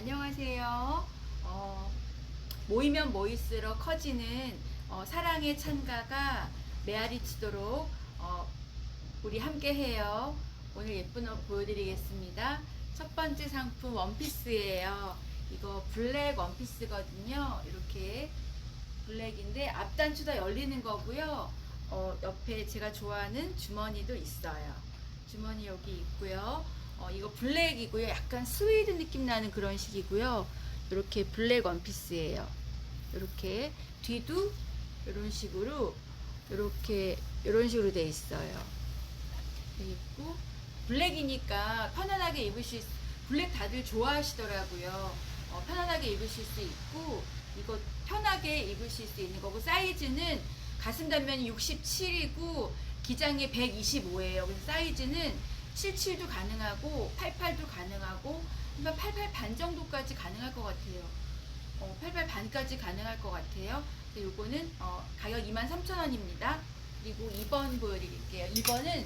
안녕하세요. 어, 모이면 모일수록 커지는 어, 사랑의 찬가가 메아리 치도록 어, 우리 함께 해요. 오늘 예쁜 옷 보여드리겠습니다. 첫 번째 상품 원피스예요. 이거 블랙 원피스거든요. 이렇게 블랙인데 앞단추가 열리는 거고요. 어, 옆에 제가 좋아하는 주머니도 있어요. 주머니 여기 있고요. 어, 이거 블랙이고요. 약간 스웨이드 느낌 나는 그런 식이고요. 이렇게 블랙 원피스예요. 이렇게 뒤도 이런 식으로 이렇게 이런 식으로 돼 있어요. 돼 있고 블랙이니까 편안하게 입으실 수- 블랙 다들 좋아하시더라고요. 어, 편안하게 입으실 수 있고 이거 편하게 입으실 수 있는 거고 사이즈는 가슴 단면이 67이고 기장이 125예요. 그래서 사이즈는 77도 가능하고 88도 가능하고 그러니까 88 반 정도까지 가능할 것 같아요. 어, 88 반까지 가능할 것 같아요. 요거는 어, 가격 23,000원입니다. 그리고 2번 보여드릴게요. 2번은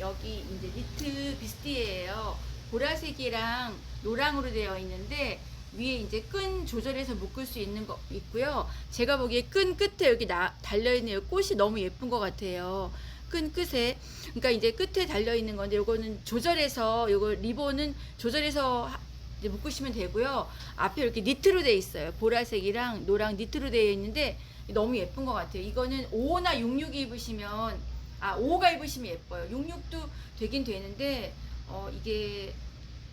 여기 이제 니트 비스티예요. 보라색이랑 노랑으로 되어 있는데 위에 이제 끈 조절해서 묶을 수 있는 거 있고요. 제가 보기에 끈 끝에 여기 나, 달려있는 꽃이 너무 예쁜 것 같아요. 끈 끝에. 그러니까 이제 끝에 달려 있는 건데 요거는 조절해서 요거 리본은 조절해서 묶으시면 되고요. 앞에 이렇게 니트로 되어 있어요. 보라색이랑 노랑 니트로 되어 있는데 너무 예쁜 것 같아요. 이거는 5나 66 입으시면 아 5가 입으시면 예뻐요. 66도 되긴 되는데 어 이게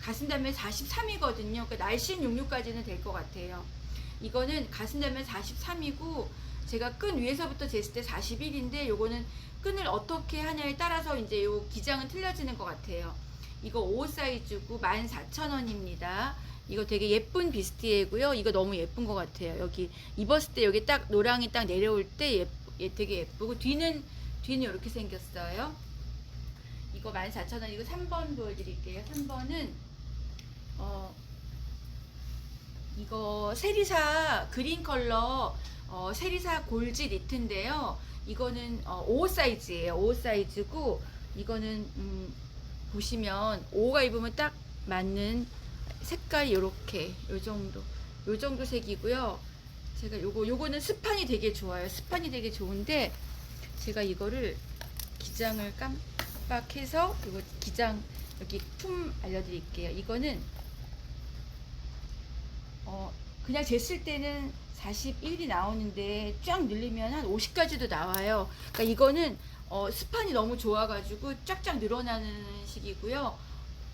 가슴 단면 43이거든요. 그러니까 날씬 66까지는 될 것 같아요. 이거는 가슴 단면 43이고 제가 끈 위에서부터 쟀을 때 41인데 요거는 끈을 어떻게 하냐에 따라서 이제 요 기장은 틀려지는 것 같아요. 이거 5 사이즈고 14,000원입니다. 이거 되게 예쁜 비스티에고요. 이거 너무 예쁜 것 같아요. 여기 입었을 때 여기 딱 노랑이 딱 내려올 때 예, 예, 되게 예쁘고 뒤는 뒤는 이렇게 생겼어요. 이거 14,000원 이거 3번 보여드릴게요. 3번은 어 이거 세리사 그린 컬러 어, 세리사 골지 니트인데요. 이거는 어, 5 사이즈예요. 5 사이즈고 이거는 음, 보시면 5가 입으면 딱 맞는 색깔이 요렇게 요 정도 요 정도 색이고요. 제가 요거 요거는 스판이 되게 좋아요. 스판이 되게 좋은데 제가 이거를 기장을 깜빡해서 이거 기장 여기 품 알려드릴게요. 이거는 어 그냥 쟀을 때는 41이 나오는데 쫙 늘리면 한 50까지도 나와요. 그러니까 이거는 어, 스판이 너무 좋아가지고 쫙쫙 늘어나는 식이고요.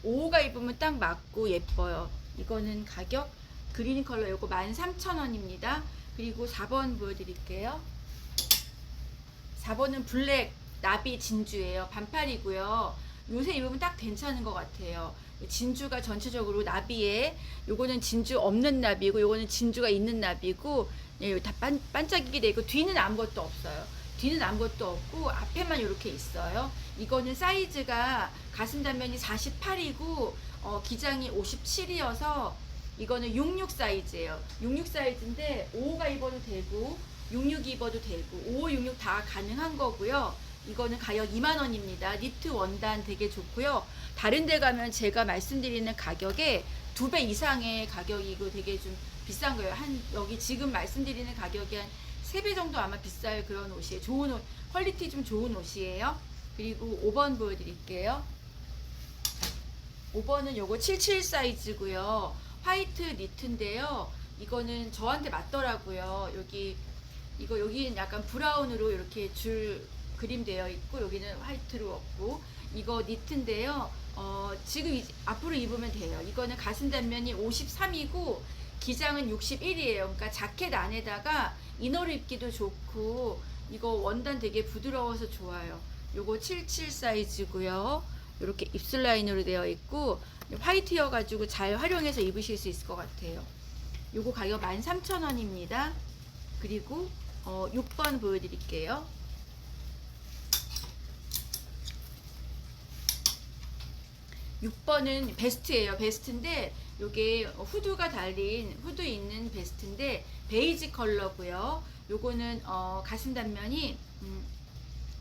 5가 입으면 딱 맞고 예뻐요. 이거는 가격 그린 컬러 요거 13,000원입니다. 그리고 4번 보여드릴게요. 4번은 블랙 나비 진주예요. 반팔이고요. 요새 입으면 딱 괜찮은 것 같아요. 진주가 전체적으로 나비에 요거는 진주 없는 나비고 요거는 진주가 있는 나비고 예, 다 반, 반짝이게 되고 뒤는 아무것도 없어요. 뒤는 아무것도 없고 앞에만 이렇게 있어요. 이거는 사이즈가 가슴 단면이 48이고 어, 기장이 57이어서 이거는 66 사이즈예요. 66 사이즈인데 5가 입어도 되고 66 입어도 되고 5, 66 다 가능한 거고요. 이거는 가격 2만 원입니다. 니트 원단 되게 좋고요. 다른 데 가면 제가 말씀드리는 가격에 두 배 이상의 가격이고 되게 좀 비싼 거예요. 한 여기 지금 말씀드리는 가격이 한 세 배 정도 아마 비쌀 그런 옷이에요. 좋은 옷, 퀄리티 좀 좋은 옷이에요. 그리고 5번 보여드릴게요. 5번은 요거 77 사이즈고요. 화이트 니트인데요. 이거는 저한테 맞더라고요. 여기 이거 여기는 약간 브라운으로 이렇게 줄 그림 되어 있고 여기는 화이트로 없고 이거 니트인데요. 어, 지금 이- 앞으로 입으면 돼요. 이거는 가슴 단면이 53이고 기장은 61이에요. 그러니까 자켓 안에다가 이너를 입기도 좋고 이거 원단 되게 부드러워서 좋아요. 요거 77 사이즈고요. 이렇게 입술 라인으로 되어 있고 화이트여 가지고 잘 활용해서 입으실 수 있을 것 같아요. 요거 가격 13,000원입니다. 그리고 어, 6번 보여드릴게요. 6번은 베스트예요. 베스트인데 요게 후드가 달린 후드 있는 베스트인데 베이지 컬러고요. 요거는 어, 가슴 단면이 음,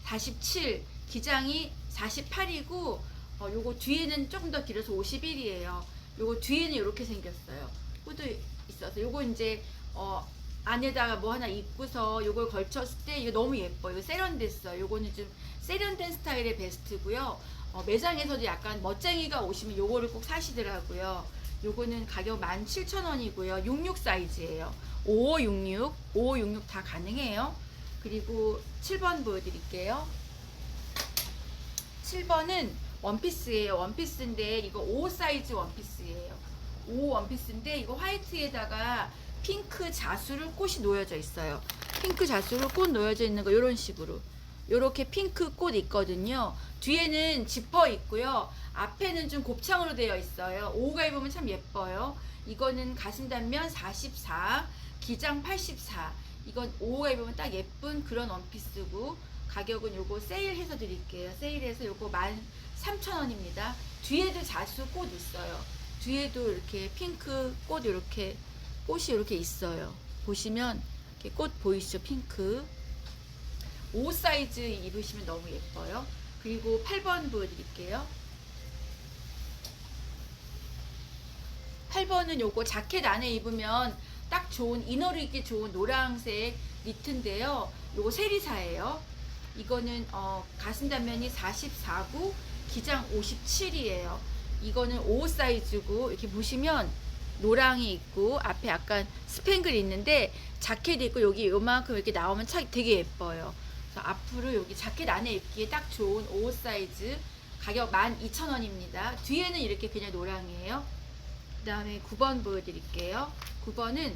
47, 기장이 48이고 어, 요거 뒤에는 조금 더 길어서 51이에요. 요거 뒤에는 이렇게 생겼어요. 후드 있어서 요거 이제 어 안에다가 뭐 하나 입고서 요걸 걸쳤을 때 이거 너무 예뻐요. 세련됐어요. 요거는 좀 세련된 스타일의 베스트고요. 어, 매장에서도 약간 멋쟁이가 오시면 요거를 꼭 사시더라고요. 요거는 가격 17,000원이고요. 66 사이즈예요. 5566, 5566 다 가능해요. 그리고 7번 보여드릴게요. 7번은 원피스예요. 원피스인데 이거 5 사이즈 원피스예요. 5 원피스인데 이거 화이트에다가 핑크 자수를 꽃이 놓여져 있어요. 핑크 자수로 꽃 놓여져 있는 거 이런 식으로. 요렇게 핑크 꽃 있거든요. 뒤에는 지퍼 있고요. 앞에는 좀 곱창으로 되어 있어요. 5가 입으면 참 예뻐요. 이거는 가슴 단면 44, 기장 84. 이건 5가 입으면 딱 예쁜 그런 원피스고 가격은 요거 세일해서 드릴게요. 세일해서 요거 13,000원입니다. 뒤에도 자수 꽃 있어요. 뒤에도 이렇게 핑크 꽃 이렇게 꽃이 이렇게 있어요. 보시면 이렇게 꽃 보이시죠? 핑크. 5 사이즈 입으시면 너무 예뻐요. 그리고 8번 보여드릴게요. 8번은 요거 자켓 안에 입으면 딱 좋은 이너를 입기 좋은 노란색 니트인데요. 요거 세리사예요. 이거는 어, 가슴 단면이 44구, 기장 57이에요. 이거는 5 사이즈고 이렇게 보시면 노랑이 있고 앞에 약간 스팽글 있는데 자켓 있고 여기 요만큼 이렇게 나오면 차 되게 예뻐요. 그래서 앞으로 여기 자켓 안에 입기에 딱 좋은 5 사이즈 가격 12,000원입니다. 뒤에는 이렇게 그냥 노랑이에요. 그 다음에 9번 보여드릴게요. 9번은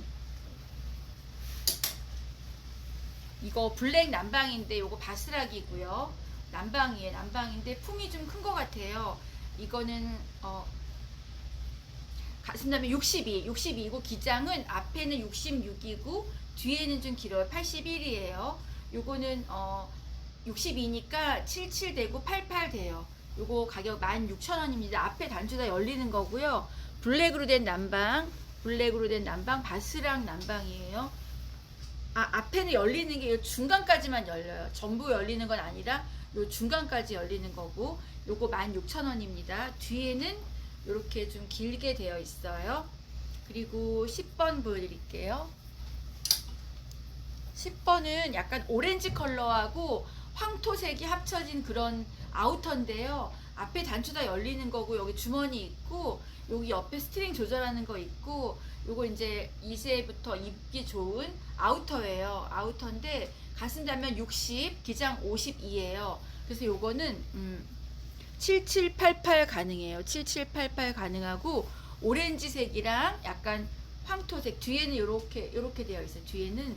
이거 블랙 남방인데 요거 바스락이고요. 남방이에요. 남방인데 품이 좀 큰 것 같아요. 이거는 어 가슴 다음에 62, 62이고 기장은 앞에는 66이고 뒤에는 좀 길어요. 81이에요. 요거는 어 62니까 77 되고 88 돼요. 요거 가격 16,000원입니다. 앞에 단추 다 열리는 거고요. 블랙으로 된 남방, 블랙으로 된 남방, 바스락 남방이에요. 아, 앞에는 열리는 게 요 중간까지만 열려요. 전부 열리는 건 아니라 요 중간까지 열리는 거고 요거 16,000원입니다. 뒤에는 이렇게 좀 길게 되어 있어요. 그리고 10번 보여드릴게요. 10번은 약간 오렌지 컬러하고 황토색이 합쳐진 그런 아우터인데요. 앞에 단추 다 열리는 거고 여기 주머니 있고 여기 옆에 스트링 조절하는 거 있고 요거 이제 2세부터 입기 좋은 아우터예요. 아우터인데 가슴 단면 60, 기장 52예요. 그래서 요거는 음 7788 가능해요. 7788 가능하고 오렌지색이랑 약간 황토색 뒤에는 요렇게 요렇게 되어 있어요. 뒤에는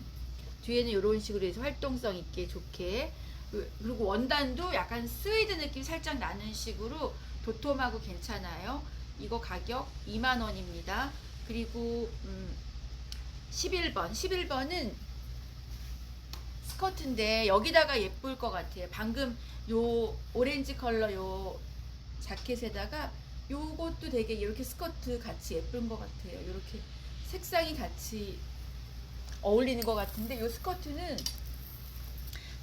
뒤에는 이런 식으로 해서 활동성 있게 좋게 그리고 원단도 약간 스웨이드 느낌 살짝 나는 식으로 도톰하고 괜찮아요. 이거 가격 2만 원입니다. 그리고 음 11번 11번은 스커트인데 여기다가 예쁠 것 같아요. 방금 요 오렌지 컬러 요 자켓에다가 요것도 되게 이렇게 스커트 같이 예쁜 것 같아요. 이렇게 색상이 같이 어울리는 것 같은데 요 스커트는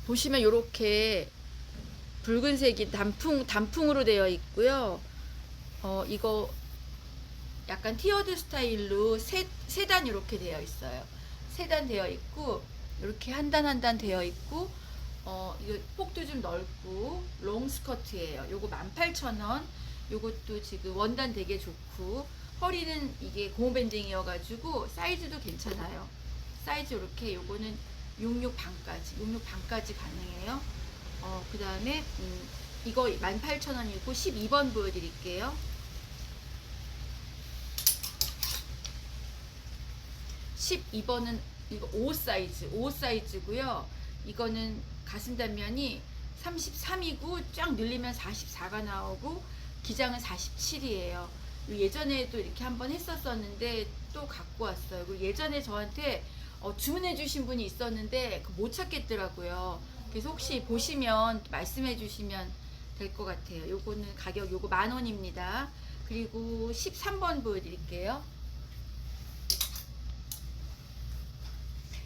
보시면 이렇게 붉은색이 단풍 단풍으로 되어 있고요. 어 이거 약간 티어드 스타일로 세, 세단 이렇게 되어 있어요. 세 단 되어 있고 이렇게 한 단 한 단 되어 있고 어 이거 폭도 좀 넓고 롱 스커트예요. 요거 18,000원. 요것도 지금 원단 되게 좋고 허리는 이게 고무 밴딩이어 가지고 사이즈도 괜찮아요. 사이즈 이렇게 요거는 66 반까지 66 반까지 가능해요. 어 그 다음에 음, 이거 18,000원이고 12번 보여 드릴게요. 12번은 이거 5 사이즈, 5 사이즈고요. 이거는 가슴 단면이 33이고 쫙 늘리면 44가 나오고 기장은 47이에요. 예전에도 이렇게 한번 했었었는데 또 갖고 왔어요. 그리고 예전에 저한테 어, 주문해 주신 분이 있었는데 그못 찾겠더라고요. 그래서 혹시 보시면 말씀해 주시면 될 것 같아요. 요거는 가격 요거 만 원입니다. 그리고 13번 보여드릴게요.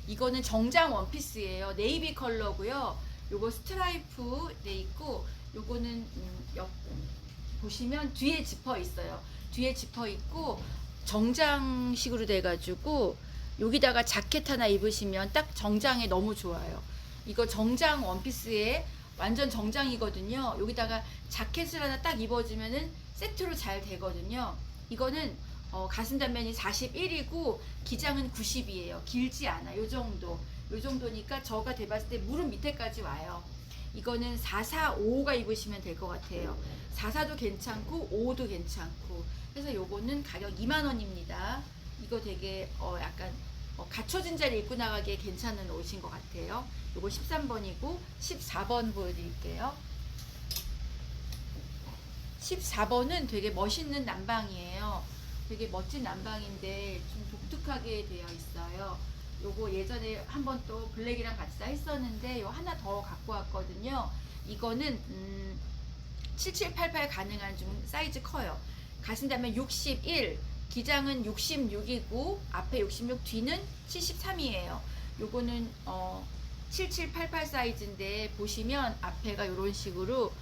이거는 정장 원피스예요. 네이비 컬러고요. 요거 스트라이프 돼 있고 요거는 음, 옆 보시면 뒤에 지퍼 있어요. 뒤에 지퍼 있고 정장식으로 돼가지고 여기다가 자켓 하나 입으시면 딱 정장에 너무 좋아요. 이거 정장 원피스에 완전 정장이거든요. 여기다가 자켓을 하나 딱 입어주면은 세트로 잘 되거든요. 이거는 어, 가슴 단면이 41이고 기장은 90이에요. 길지 않아. 요 정도. 요 정도니까 저가 돼봤을 때 무릎 밑에까지 와요. 이거는 445가 입으시면 될 것 같아요. 44도 괜찮고 55도 괜찮고. 그래서 요거는 가격 2만 원입니다. 이거 되게 어 약간 어, 갖춰진 자리 입고 나가기에 괜찮은 옷인 것 같아요. 요거 13번이고 14번 보여드릴게요. 14번은 되게 멋있는 난방이에요. 되게 멋진 난방인데 좀 독특하게 되어 있어요. 요거 예전에 한번 또 블랙이랑 같이 다 했었는데 요 하나 더 갖고 왔거든요. 이거는 음, 7788 가능한 좀 사이즈 커요. 가신다면 61, 기장은 66이고 앞에 66, 뒤는 73이에요. 요거는 어 7788 사이즈인데 보시면 앞에가 이런 식으로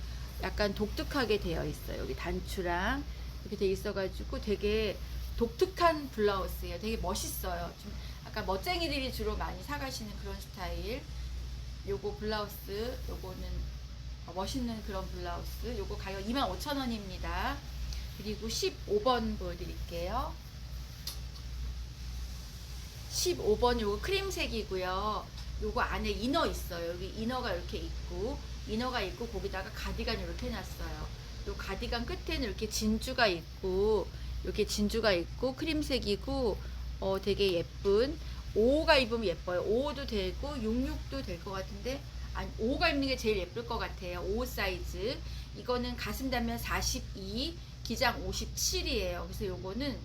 약간 독특하게 되어 있어요. 여기 단추랑 이렇게 돼 있어가지고 되게 독특한 블라우스예요. 되게 멋있어요. 좀 약간 멋쟁이들이 주로 많이 사가시는 그런 스타일. 요거 블라우스, 요거는 어, 멋있는 그런 블라우스. 요거 가격 25,000원입니다. 그리고 15번 보여드릴게요. 15번 요거 크림색이고요. 요거 안에 이너 있어요. 여기 이너가 이렇게 있고 이너가 있고 거기다가 가디건 이렇게 해놨어요. 요 가디건 끝에는 이렇게 진주가 있고 이렇게 진주가 있고 크림색이고 어 되게 예쁜 5호가 입으면 예뻐요. 5호도 되고 66도 될 것 같은데 아니 5호가 입는 게 제일 예쁠 것 같아요. 5 사이즈 이거는 가슴 단면 42 기장 57이에요. 그래서 요거는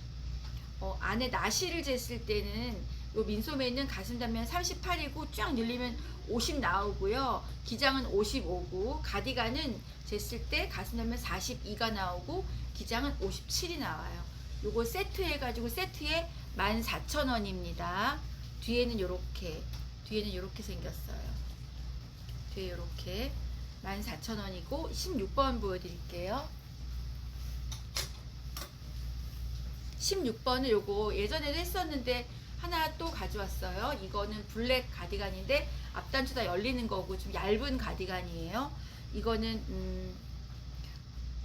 어, 안에 나시를 쟀을 때는 요 민소매 있는 가슴 단면 38이고 쫙 늘리면 50 나오고요. 기장은 55고 가디건은 쟀을 때 가슴 단면 42가 나오고 기장은 57이 나와요. 요거 세트 해가지고 세트에 14,000원입니다. 뒤에는 요렇게 뒤에는 요렇게 생겼어요. 뒤에 요렇게 14,000원이고 16번 보여드릴게요. 16번은 요거 예전에도 했었는데 하나 또 가져왔어요. 이거는 블랙 가디건인데 앞단추 다 열리는 거고 좀 얇은 가디건이에요. 이거는 음,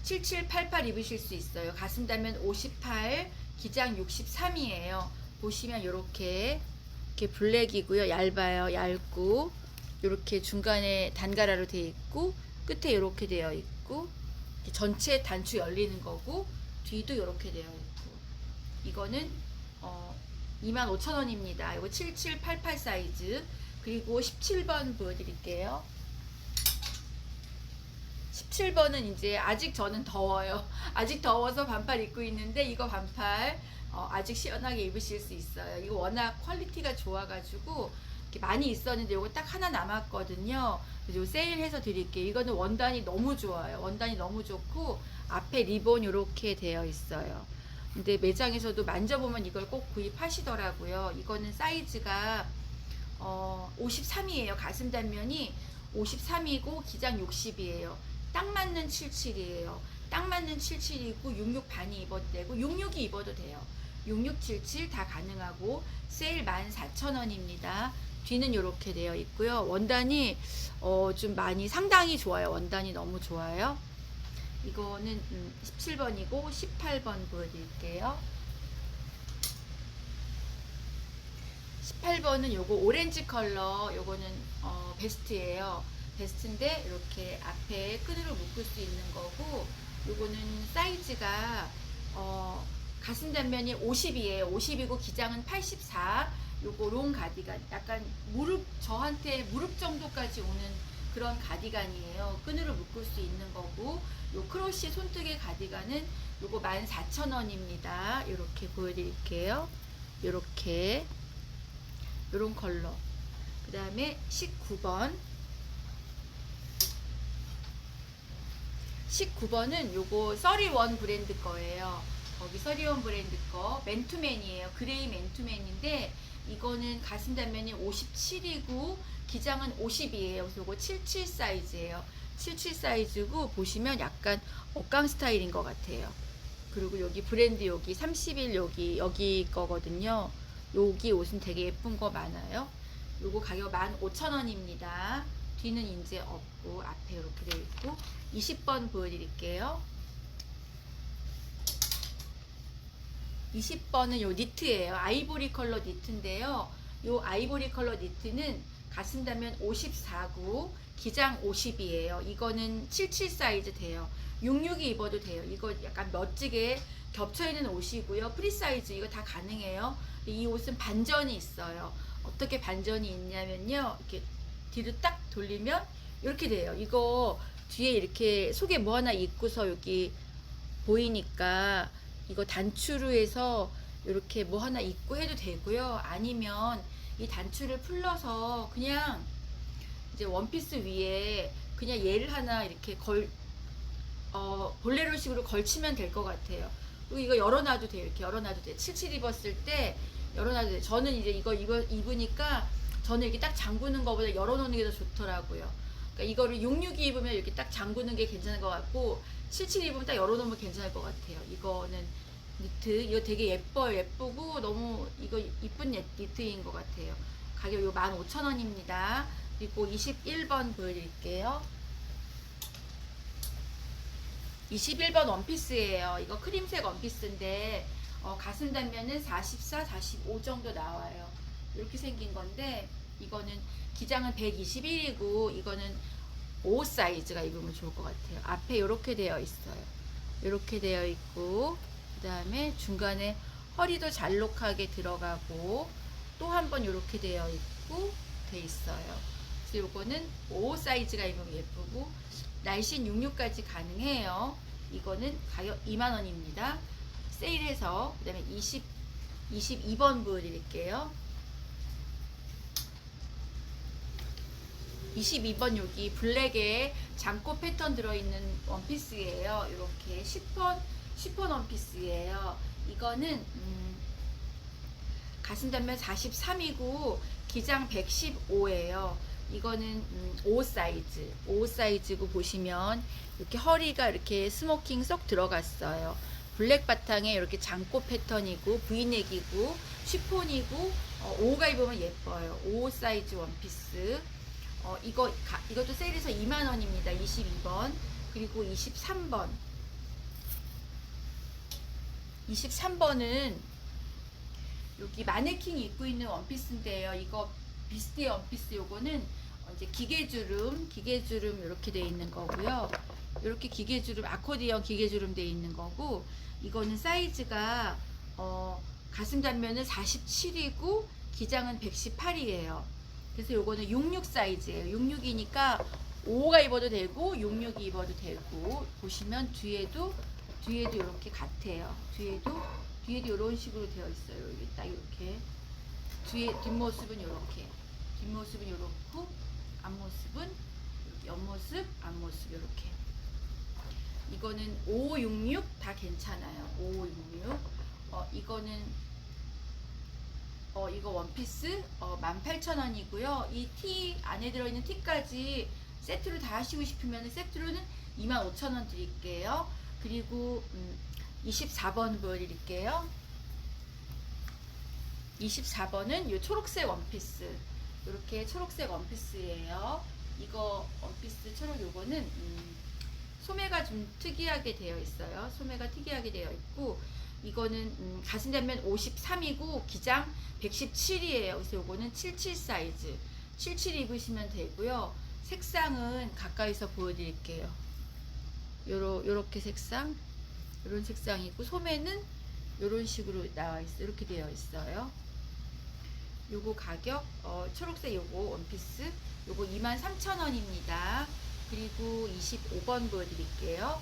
7788 입으실 수 있어요. 가슴 단면 58, 기장 63이에요. 보시면 이렇게 이렇게 블랙이고요. 얇아요. 얇고 이렇게 중간에 단가라로 되어 있고 끝에 이렇게 되어 있고 전체 단추 열리는 거고 뒤도 이렇게 되어 있고 이거는 어 25,000원입니다. 이거 7788 사이즈. 그리고 17번 보여드릴게요. 17번은 이제 아직 저는 더워요. 아직 더워서 반팔 입고 있는데 이거 반팔 어, 아직 시원하게 입으실 수 있어요. 이거 워낙 퀄리티가 좋아가지고 많이 있었는데 이거 딱 하나 남았거든요. 그래서 요 세일해서 드릴게요. 이거는 원단이 너무 좋아요. 원단이 너무 좋고 앞에 리본 이렇게 되어 있어요. 근데 매장에서도 만져보면 이걸 꼭 구입하시더라고요. 이거는 사이즈가 어, 53이에요. 가슴 단면이 53이고 기장 60이에요. 딱 맞는 77이에요. 딱 맞는 77이고 66 반이 입어도 되고 66이 입어도 돼요. 6677 다 가능하고 세일 14,000원입니다. 뒤는 이렇게 되어 있고요. 원단이 어, 좀 많이 상당히 좋아요. 원단이 너무 좋아요. 이거는 음, 17번이고 18번 보여드릴게요. 18번은 요거 오렌지 컬러 요거는 어, 베스트예요. 베스트인데 이렇게 앞에 끈으로 묶을 수 있는 거고 요거는 사이즈가 어, 가슴 단면이 50이에요. 50이고 기장은 84. 요거 롱 가디건 약간 무릎 저한테 무릎 정도까지 오는 그런 가디건이에요. 끈으로 묶을 수 있는 거고 요 크로시 손뜨개 가디건은 요거 14,000원입니다. 이렇게 보여드릴게요. 요렇게 요런 컬러. 그 다음에 19번. 19번은 요거 써리원 브랜드 거예요. 거기 써리원 브랜드 거 맨투맨이에요. 그레이 맨투맨인데 이거는 가슴 단면이 57이고 기장은 50이에요. 그래서 요거 77 사이즈예요. 77 사이즈고 보시면 약간 억강 스타일인 것 같아요. 그리고 여기 브랜드 여기 30일 여기 여기 거거든요. 여기 옷은 되게 예쁜 거 많아요. 요거 가격 15,000원입니다. 뒤는 이제 없고 앞에 이렇게 되어 있고 20번 보여드릴게요. 20번은 요 니트예요. 아이보리 컬러 니트인데요. 요 아이보리 컬러 니트는 가슴 단면 54구, 기장 50이에요. 이거는 77 사이즈 돼요. 66이 입어도 돼요. 이거 약간 멋지게 겹쳐 있는 옷이고요. 프리 사이즈 이거 다 가능해요. 이 옷은 반전이 있어요. 어떻게 반전이 있냐면요. 이렇게 뒤로 딱 돌리면 이렇게 돼요. 이거 뒤에 이렇게 속에 뭐 하나 입고서 여기 보이니까 이거 단추로 해서 이렇게 뭐 하나 입고 해도 되고요. 아니면 이 단추를 풀러서 그냥 이제 원피스 위에 그냥 얘를 하나 이렇게 걸, 어, 볼레로 식으로 걸치면 될 것 같아요. 그리고 이거 열어놔도 돼요. 이렇게 열어놔도 돼요. 77 입었을 때 열어놔도 돼요. 저는 이제 이거 입어, 입으니까 저는 이렇게 딱 잠그는 것보다 열어놓는 게 더 좋더라고요. 그러니까 이거를 66이 입으면 이렇게 딱 잠그는 게 괜찮은 것 같고 77 입으면 딱 열어놓으면 괜찮을 것 같아요. 이거는 니트 이거 되게 예뻐요. 예쁘고 너무 이거 이쁜 예- 니트인 것 같아요. 가격 이거 15,000원입니다. 그리고 21번 보여드릴게요. 21번 원피스예요. 이거 크림색 원피스인데 어, 가슴 단면은 44, 45 정도 나와요. 이렇게 생긴 건데 이거는 기장은 121이고 이거는 5 사이즈가 입으면 좋을 것 같아요. 앞에 이렇게 되어 있어요. 이렇게 되어 있고 그 다음에 중간에 허리도 잘록하게 들어가고 또 한 번 이렇게 되어 있고 돼 있어요. 그래서 요거는 5 사이즈가 입으면 예쁘고 날씬 66까지 가능해요. 이거는 가격 2만원입니다. 세일해서 그 다음에 20, 22번 보여드릴게요. 22번 여기 블랙에 잠꼬 패턴 들어있는 원피스예요. 이렇게 시폰 시폰 원피스예요. 이거는 음, 가슴 단면 43이고 기장 115예요. 이거는 음, 5 사이즈, 5 사이즈고 보시면 이렇게 허리가 이렇게 스모킹 쏙 들어갔어요. 블랙 바탕에 이렇게 장꼬 패턴이고 브이넥이고 쉬폰이고 어, 5가 입으면 예뻐요. 5 사이즈 원피스. 어, 이거 가- 이것도 세일해서 2만 원입니다. 22번 그리고 23번 23번은 여기 마네킹이 입고 있는 원피스인데요. 이거 비스티 원피스 요거는 어, 이제 기계주름 기계주름 이렇게 돼 있는 거고요. 이렇게 기계주름 아코디언 기계주름 돼 있는 거고 이거는 사이즈가 어, 가슴 단면은 47이고 기장은 118이에요. 그래서 요거는 66 사이즈예요. 66이니까 5가 입어도 되고 66이 입어도 되고 보시면 뒤에도 뒤에도 이렇게 같아요. 뒤에도 뒤에도 이런 식으로 되어 있어요. 여기 딱 이렇게 뒤에 뒷모습은 이렇게 뒷모습은 이렇고 앞모습은 옆모습 앞모습 이렇게 이거는 566 다 괜찮아요. 566 어 이거는 어, 이거 원피스 어, 18,000원이고요. 이 티 안에 들어있는 티까지 세트로 다 하시고 싶으면 세트로는 25,000원 드릴게요. 그리고 음, 24번 보여드릴게요. 24번은 이 초록색 원피스. 이렇게 초록색 원피스예요. 이거 원피스 초록 요거는 음, 소매가 좀 특이하게 되어 있어요. 소매가 특이하게 되어 있고 이거는 음, 가슴 단면 53이고 기장 117이에요. 그래서 요거는 77 사이즈. 77 입으시면 되고요. 색상은 가까이서 보여드릴게요. 요러, 요렇게 색상. 요런 색상이고 소매는 요런 식으로 나와 있어요. 이렇게 되어 있어요. 요거 가격 어, 초록색 요거 원피스 요거 23,000원입니다. 그리고 25번 보여드릴게요.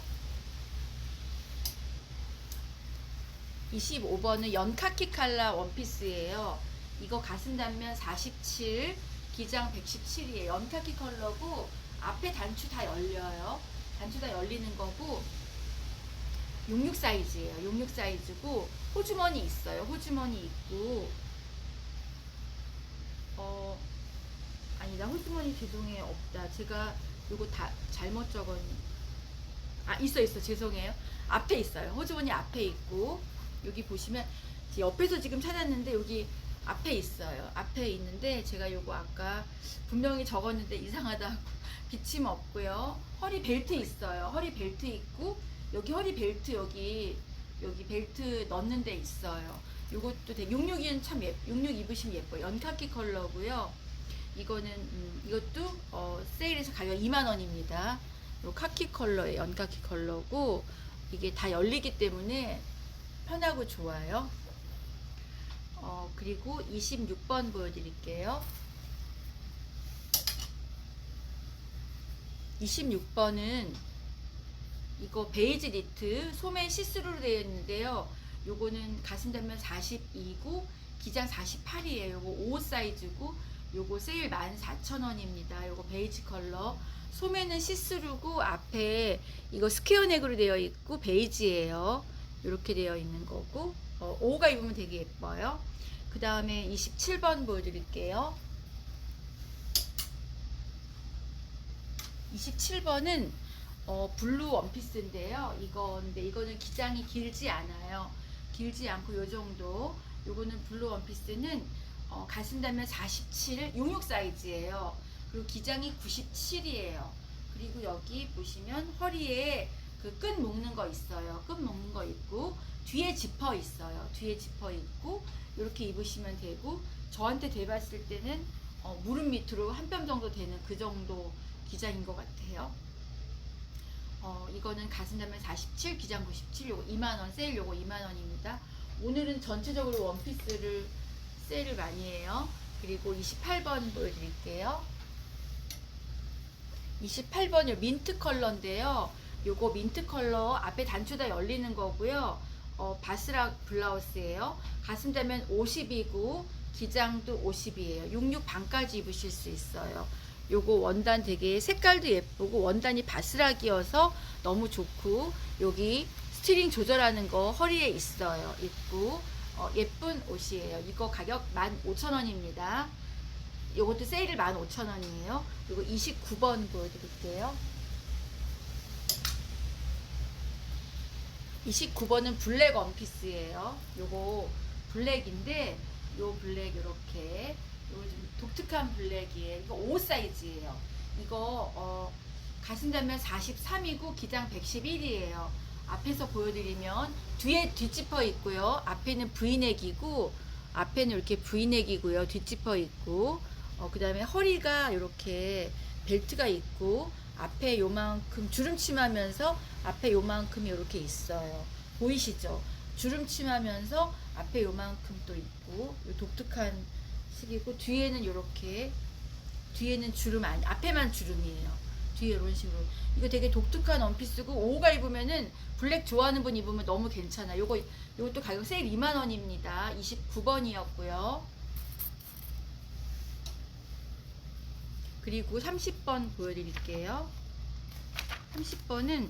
25번은 연카키 칼라 원피스예요. 이거 가슴 단면 47, 기장 117이에요. 연카키 컬러고 앞에 단추 다 열려요. 단추 다 열리는 거고 66 사이즈예요. 66 사이즈고 호주머니 있어요. 호주머니 있고 어 아니다 호주머니 죄송해요 없다. 제가 요거 다 잘못 적었 아 있어 있어 죄송해요 앞에 있어요 호주머니 앞에 있고 여기 보시면 옆에서 지금 찾았는데 여기 앞에 있어요. 앞에 있는데 제가 요거 아까 분명히 적었는데 이상하다고 비침 없고요. 허리 벨트 있어요. 허리 벨트 있고 여기 허리 벨트 여기 여기 벨트 넣는 데 있어요. 요것도 되게 66이는 참 예, 66 입으시면 예뻐요. 연카키 컬러고요. 이거는 음, 이것도 어, 세일해서 가격 2만 원입니다. 요 카키 컬러의 연카키 컬러고 이게 다 열리기 때문에 편하고 좋아요. 어, 그리고 26번 보여드릴게요. 26번은 이거 베이지 니트 소매 시스루로 되어 있는데요. 요거는 가슴 단면 42고 기장 48이에요. 요거 5 사이즈고 요거 세일 14,000원입니다. 요거 베이지 컬러. 소매는 시스루고 앞에 이거 스퀘어 넥으로 되어 있고 베이지예요. 이렇게 되어 있는 거고 어, 5가 입으면 되게 예뻐요. 그 다음에 27번 보여드릴게요. 27번은 어, 블루 원피스인데요. 이건데 이거는 기장이 길지 않아요. 길지 않고 요 정도. 요거는 블루 원피스는 어, 가슴 단면 47, 66 사이즈예요. 그리고 기장이 97이에요. 그리고 여기 보시면 허리에 그 끈 묶는 거 있어요. 끈 묶는 거 있고 뒤에 지퍼 있어요. 뒤에 지퍼 있고 이렇게 입으시면 되고 저한테 대봤을 때는 어, 무릎 밑으로 한 뼘 정도 되는 그 정도 기장인 것 같아요. 어, 이거는 가슴 단면 47, 기장 97, 요거 2만원, 세일 요거 2만원입니다. 오늘은 전체적으로 원피스를 세일을 많이 해요. 그리고 28번 보여드릴게요. 28번이 민트 컬러인데요. 요거 민트 컬러 앞에 단추 다 열리는 거고요. 어, 바스락 블라우스예요. 가슴 되면 50이고 기장도 50이에요. 66 반까지 입으실 수 있어요. 요거 원단 되게 색깔도 예쁘고 원단이 바스락이어서 너무 좋고 여기 스트링 조절하는 거 허리에 있어요. 있고 어, 예쁜 옷이에요. 이거 가격 15,000원입니다. 요것도 세일을 15,000원이에요. 그리고 29번 보여드릴게요. 29번은 블랙 원피스예요. 요거 블랙인데 요 블랙 요렇게 요좀 독특한 블랙이에요. 이거 5 사이즈예요. 이거 어, 가슴 단면 43이고 기장 111이에요. 앞에서 보여드리면 뒤에 뒷지퍼 있고요. 앞에는 브이넥이고 앞에는 이렇게 브이넥이고요. 뒷지퍼 있고 어, 그 다음에 허리가 이렇게 벨트가 있고 앞에 요만큼 주름침하면서 앞에 요만큼 이렇게 있어요. 보이시죠? 주름침하면서 앞에 요만큼 또 있고 요 독특한 식이고 뒤에는 이렇게 뒤에는 주름 아니 앞에만 주름이에요. 뒤에 이런 식으로 이거 되게 독특한 원피스고 5가 입으면은 블랙 좋아하는 분 입으면 너무 괜찮아. 요거 요것도 가격 세일 2만 원입니다. 29번이었고요. 그리고 30번 보여드릴게요. 30번은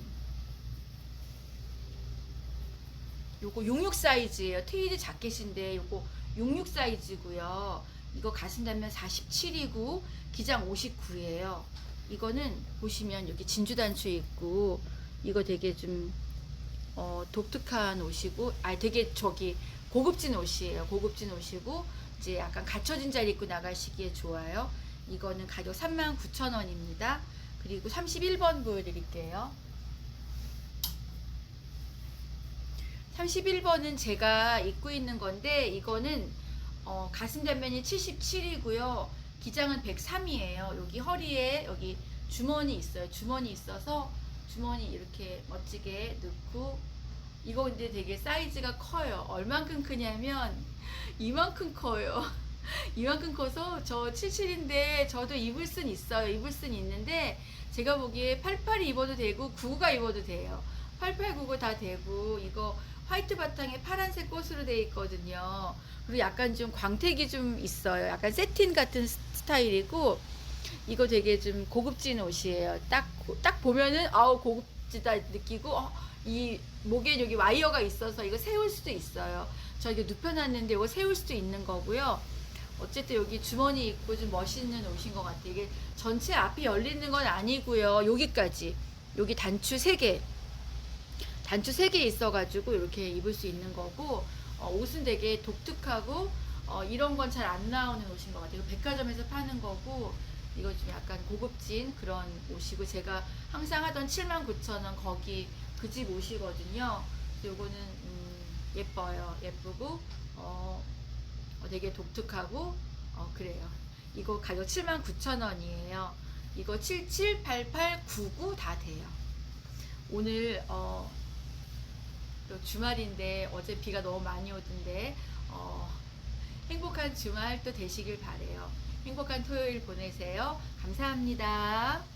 요거 66 사이즈예요. 트위드 자켓인데 요거 66 사이즈고요. 이거 가슴 단면 47이고 기장 59예요. 이거는 보시면 여기 진주 단추 있고 이거 되게 좀 어, 독특한 옷이고 아 되게 저기 고급진 옷이에요. 고급진 옷이고 이제 약간 갖춰진 자리 입고 나가시기에 좋아요. 이거는 가격 39,000원입니다. 그리고 31번 보여드릴게요. 31번은 제가 입고 있는 건데 이거는 어, 가슴 단면이 77이고요. 기장은 103이에요. 여기 허리에 여기 주머니 있어요. 주머니 있어서 주머니 이렇게 멋지게 넣고 이거 근데 되게 사이즈가 커요. 얼만큼 크냐면 이만큼 커요. 이만큼 커서 저 77인데 저도 입을 순 있어요. 입을 순 있는데 제가 보기에 88이 입어도 되고 99가 입어도 돼요. 88, 99 다 되고 이거 화이트 바탕에 파란색 꽃으로 되어 있거든요. 그리고 약간 좀 광택이 좀 있어요. 약간 세틴 같은 스- 스타일이고 이거 되게 좀 고급진 옷이에요. 딱, 고- 딱 보면은 아우 고급지다 느끼고 어, 이 목에 여기 와이어가 있어서 이거 세울 수도 있어요. 저 이거 눕혀놨는데 이거 세울 수도 있는 거고요. 어쨌든 여기 주머니 있고 좀 멋있는 옷인 것 같아요. 이게 전체 앞이 열리는 건 아니고요. 여기까지 여기 단추 3개 단추 3개 있어가지고 이렇게 입을 수 있는 거고 어, 옷은 되게 독특하고 어, 이런 건 잘 안 나오는 옷인 것 같아요. 백화점에서 파는 거고 이거 좀 약간 고급진 그런 옷이고 제가 항상 하던 79,000원 거기 그 집 옷이거든요. 요거는 음, 예뻐요. 예쁘고 어, 어, 되게 독특하고 어, 그래요. 이거 가격 79,000원이에요. 이거 778899 다 돼요. 오늘 어, 또 주말인데 어제 비가 너무 많이 오던데 어, 행복한 주말 또 되시길 바래요. 행복한 토요일 보내세요. 감사합니다.